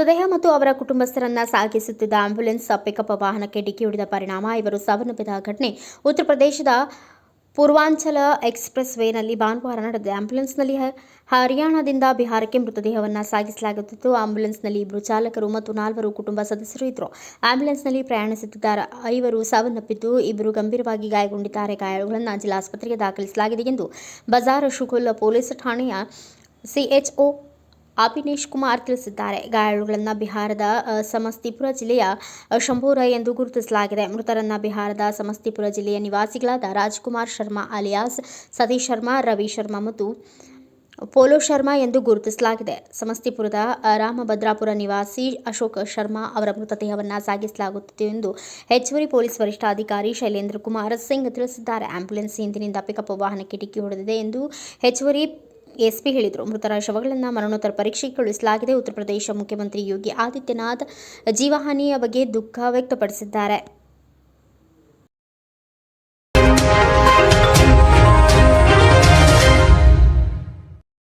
ಅವರ ಕುಟುಂಬಸ್ಥರನ್ನ ಸಾಗಿಸುತ್ತಿದ್ದ ambulance pickup ವಾಹನಕ್ಕೆ ಡಿಕ್ಕಿ ಹೊಡೆದ ಪರಿಣಾಮ ಇವರು ಸಾವನ್ನಪ್ಪಿದ ಘಟನೆ. ಉತ್ತರ ಪ್ರದೇಶದ ಪೂರ್ವಾಂಚಲ ಎಕ್ಸ್ಪ್ರೆಸ್ ವೇನಲ್ಲಿ ಭಾನುವಾರ ನಡೆದ ಆಂಬ್ಯುಲೆನ್ಸ್ನಲ್ಲಿ ಹರಿಯಾಣದಿಂದ ಬಿಹಾರಕ್ಕೆ ಮೃತದೇಹವನ್ನು ಸಾಗಿಸಲಾಗುತ್ತಿತ್ತು. ಆಂಬ್ಯುಲೆನ್ಸ್ನಲ್ಲಿ ಇಬ್ಬರು ಚಾಲಕರು ಮತ್ತು ನಾಲ್ವರು ಕುಟುಂಬ ಸದಸ್ಯರು ಇದ್ದರು ಆಂಬ್ಯುಲೆನ್ಸ್ನಲ್ಲಿ ಪ್ರಯಾಣಿಸುತ್ತಿದ್ದಾರೆ ಐವರು ಸಾವನ್ನಪ್ಪಿದ್ದು ಇಬ್ಬರು ಗಂಭೀರವಾಗಿ ಗಾಯಗೊಂಡಿದ್ದಾರೆ. ಗಾಯಾಳುಗಳನ್ನು ಜಿಲ್ಲಾಸ್ಪತ್ರೆಗೆ ದಾಖಲಿಸಲಾಗಿದೆ ಎಂದು ಬಜಾರ್ ಶುಕುಲ್ ಪೊಲೀಸ್ ಠಾಣೆಯ ಸಿಎಚ್ಒ ಅಭಿನೇಶ್ ಕುಮಾರ್ ತಿಳಿಸಿದ್ದಾರೆ. ಗಾಯಾಳುಗಳನ್ನು ಬಿಹಾರದ ಸಮಸ್ತಿಪುರ ಜಿಲ್ಲೆಯ ಶಂಭೂರ ಎಂದು ಗುರುತಿಸಲಾಗಿದೆ. ಮೃತರನ್ನ ಬಿಹಾರದ, ಸಮಸ್ತಿಪುರ ಜಿಲ್ಲೆಯ ನಿವಾಸಿಗಳಾದ ರಾಜ್ಕುಮಾರ್ ಶರ್ಮಾ ಅಲಿಯಾಸ್, ಸತೀಶ್ ಶರ್ಮಾ, ರವಿ ಶರ್ಮಾ ಮತ್ತು ಪೋಲೋ ಶರ್ಮಾ ಎಂದು ಗುರುತಿಸಲಾಗಿದೆ. ಸಮಸ್ತಿಪುರದ ರಾಮಭದ್ರಾಪುರ ನಿವಾಸಿ ಅಶೋಕ್ ಶರ್ಮಾ ಅವರ ಮೃತದೇಹವನ್ನು ಸಾಗಿಸಲಾಗುತ್ತಿದೆ ಎಂದು ಹೆಚ್ಚುವರಿ ಪೊಲೀಸ್ ವರಿಷ್ಠಾಧಿಕಾರಿ ಶೈಲೇಂದ್ರ ಕುಮಾರ್ ಸಿಂಗ್ ತಿಳಿಸಿದ್ದಾರೆ. ಆಂಬ್ಯುಲೆನ್ಸ್ ಹಿಂದಿನಿಂದ ಪಿಕಪ್ ವಾಹನಕ್ಕೆ ಡಿಕ್ಕಿ ಹೊಡೆದಿದೆ ಎಂದು ಹೆಚ್ಚುವರಿ ಎಸ್ಪಿ ಹೇಳಿದರು. ಮೃತರ ಶವಗಳನ್ನು ಮರಣೋತ್ತರ ಪರೀಕ್ಷೆಗೆ ಕಳುಹಿಸಲಾಗಿದೆ. ಉತ್ತರ ಪ್ರದೇಶ ಮುಖ್ಯಮಂತ್ರಿ ಯೋಗಿ ಆದಿತ್ಯನಾಥ್ ಜೀವಹಾನಿಯ ಬಗ್ಗೆ ದುಃಖ ವ್ಯಕ್ತಪಡಿಸಿದ್ದಾರೆ.